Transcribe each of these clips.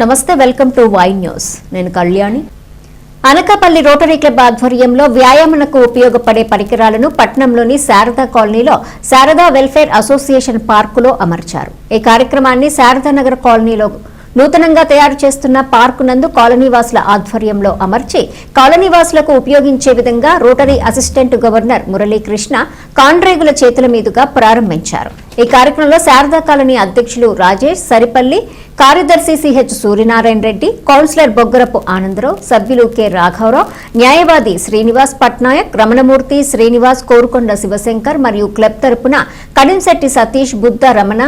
నమస్తే welcome to Y news. నేను Kalyani. Anakapalli rotary club ఆధ్వర్యంలో వ్యాయామనకు ఉపయోగపడే పరికరాలను పట్టణంలోని శారదా కాలనీలో శారదా వెల్ఫేర్ అసోసియేషన్ పార్కులో అమర్చారు. ఈ కార్యక్రమాన్ని శారదానగర్ కాలనీలో నూతనంగా తయారు చేస్తున్న పార్కు నందు కాలనీవాసుల ఆధ్వర్యంలో అమర్చి కాలనీవాసులకు ఉపయోగించే విధంగా rotary assistant governor Muralikrishna Kandregula చేతుల మీదుగా ప్రారంభించారు. ఈ కార్యక్రమంలో శారదా కాలనీ అధ్యక్షులు రాజేష్ సరిపల్లి కార్యదర్శి సిహెచ్ సూర్యనారాయణ రెడ్డి కౌన్సిలర్ బొగ్గరపు ఆనందరావు సభ్యులు కె రాఘవరావు న్యాయవాది శ్రీనివాస్ పట్నాయక్ రమణమూర్తి శ్రీనివాస్ కోరుకొండ శివశంకర్ మరియు క్లబ్ తరపున కడింశెట్టి సతీష్ బుద్ధ రమణ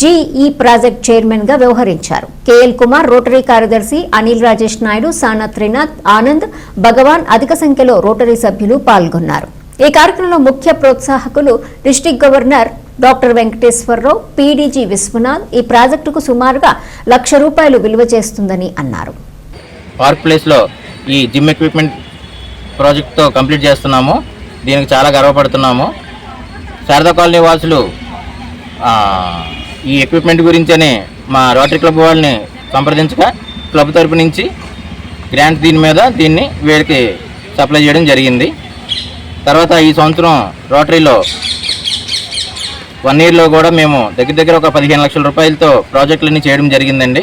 జీఈ ప్రాజెక్ట్ చైర్మన్గా వ్యవహరించారు. కేఎల్ కుమార్ రోటరీ కార్యదర్శి అనిల్ రాజేష్ నాయుడు సానా త్రినాథ్ ఆనంద్ భగవాన్ అధిక సంఖ్యలో రోటరీ సభ్యులు పాల్గొన్నారు. ఈ కార్యక్రమంలో ముఖ్య ప్రోత్సాహకులు district governor doctor Venkateswararao PDG Viswanath ఈ ప్రాజెక్టుకు సుమారుగా లక్ష రూపాయలు విలువ చేస్తుందని అన్నారు. పార్క్ ప్లేస్లో ఈ జిమ్ ఎక్విప్మెంట్ ప్రాజెక్ట్తో కంప్లీట్ చేస్తున్నాము. దీనికి చాలా గర్వపడుతున్నాము. శారదా కాలనీ వాసులు ఈ ఎక్విప్మెంట్ గురించని మా రోటరీ క్లబ్ వాళ్ళని సంప్రదించగా క్లబ్ తరపు నుంచి గ్రాంట్ దీని మీద దీన్ని వీళ్ళకి సప్లై చేయడం జరిగింది. తర్వాత ఈ సంవత్సరం రోటరీలో వన్ ఇయర్లో కూడా మేము దగ్గర దగ్గర ఒక పదిహేను లక్షల రూపాయలతో ప్రాజెక్టులన్నీ చేయడం జరిగిందండి.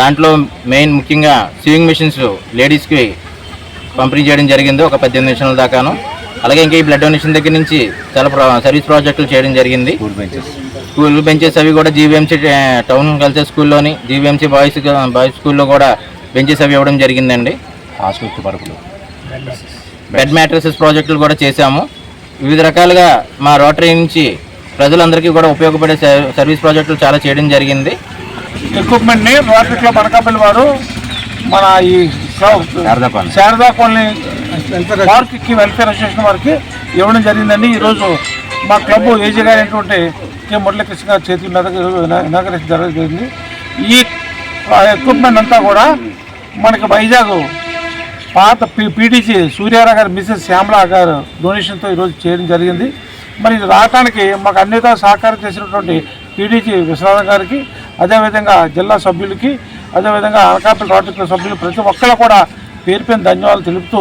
దాంట్లో మెయిన్ ముఖ్యంగా సీవింగ్ మిషన్స్ లేడీస్కి పంపిణీ చేయడం జరిగింది ఒక పద్దెనిమిది నిమిషాల దాకాను. అలాగే ఇంకా ఈ బ్లడ్ డొనేషన్ దగ్గర నుంచి చాలా ప్రా సర్వీస్ ప్రాజెక్టులు చేయడం జరిగింది. స్కూల్ బెంచెస్ అవి కూడా జీవీఎంసీ టౌన్ కల్చర్ స్కూల్లోని జీవీఎంసీ బాయ్స్ బాయ్స్ స్కూల్లో కూడా బెంచెస్ అవి ఇవ్వడం జరిగిందండి. ఆసుపత్రి పరుపులు బెడ్ మ్యాట్రసెస్ ప్రాజెక్టులు కూడా చేశాము. వివిధ రకాలుగా మా రోటరీ నుంచి ప్రజలందరికీ కూడా ఉపయోగపడే సర్- సర్వీస్ ప్రాజెక్టులు చాలా చేయడం జరిగింది. ఎక్విప్మెంట్ని రోటరీ క్లబ్ అనకాపల్లి వారు మన ఈ శారదా కాలనీ. పార్క్కి వెల్ఫేర్ అసోసియేషన్ వారికి ఇవ్వడం జరిగిందండి. ఈరోజు మా క్లబ్ ఏజీ గారు అయినటువంటి కె మురళీకృష్ణ గారి చేతుల మీదుగా ఇనాగరేషన్ జరగజేసింది ఈ ఎక్విప్మెంట్ అంతా కూడా మనకి వైజాగ్ పాత పీ పీటీసీ సూర్యారావు గారి మిసెస్ శ్యామల గారు డొనేషన్తో ఈరోజు చేయడం జరిగింది. మరి ఇది రావటానికి మాకు అన్నితో సహకారం చేసినటువంటి పీడీసీ విశ్వనాథ్ గారికి అదేవిధంగా జిల్లా సభ్యులకి అదేవిధంగా అనకాపల్లి రోటరీ సభ్యులు ప్రతి ఒక్కరు కూడా పేరు ధన్యవాదాలు తెలుపుతూ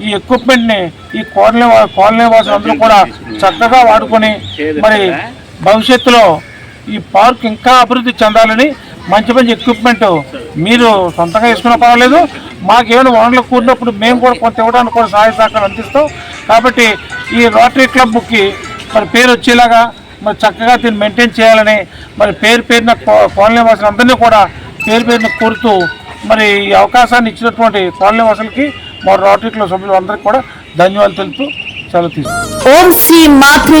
ఈ ఎక్విప్మెంట్ని ఈ కోడలే కోడలే వాసులందరూ కూడా చక్కగా వాడుకొని మరి భవిష్యత్తులో ఈ పార్క్ ఇంకా అభివృద్ధి చెందాలని మంచి మంచి ఎక్విప్మెంట్ మీరు సొంతంగా వేసుకున్న పర్వాలేదు. మాకేమైనా వనరులు కూడినప్పుడు మేము కూడా కొంత ఇవ్వడానికి కూడా సహాయ సహకారం అందిస్తాం. కాబట్టి ఈ రోటరీ క్లబ్కి మరి పేరు వచ్చేలాగా మరి చక్కగా దీన్ని మెయింటైన్ చేయాలని మరి పేరు పేరున కో- కాలనీ వాసులందరినీ కూడా పేరు పేరున కోరుతూ మరి ఈ అవకాశాన్ని ఇచ్చినటువంటి కాలనీ వాసులకి మా రోటరీ క్లబ్ సభ్యులు అందరికీ కూడా ధన్యవాదాలు తెలుపుతూ సెలవు తీసుకుంటాం ఓం శ్రీ మాత్రే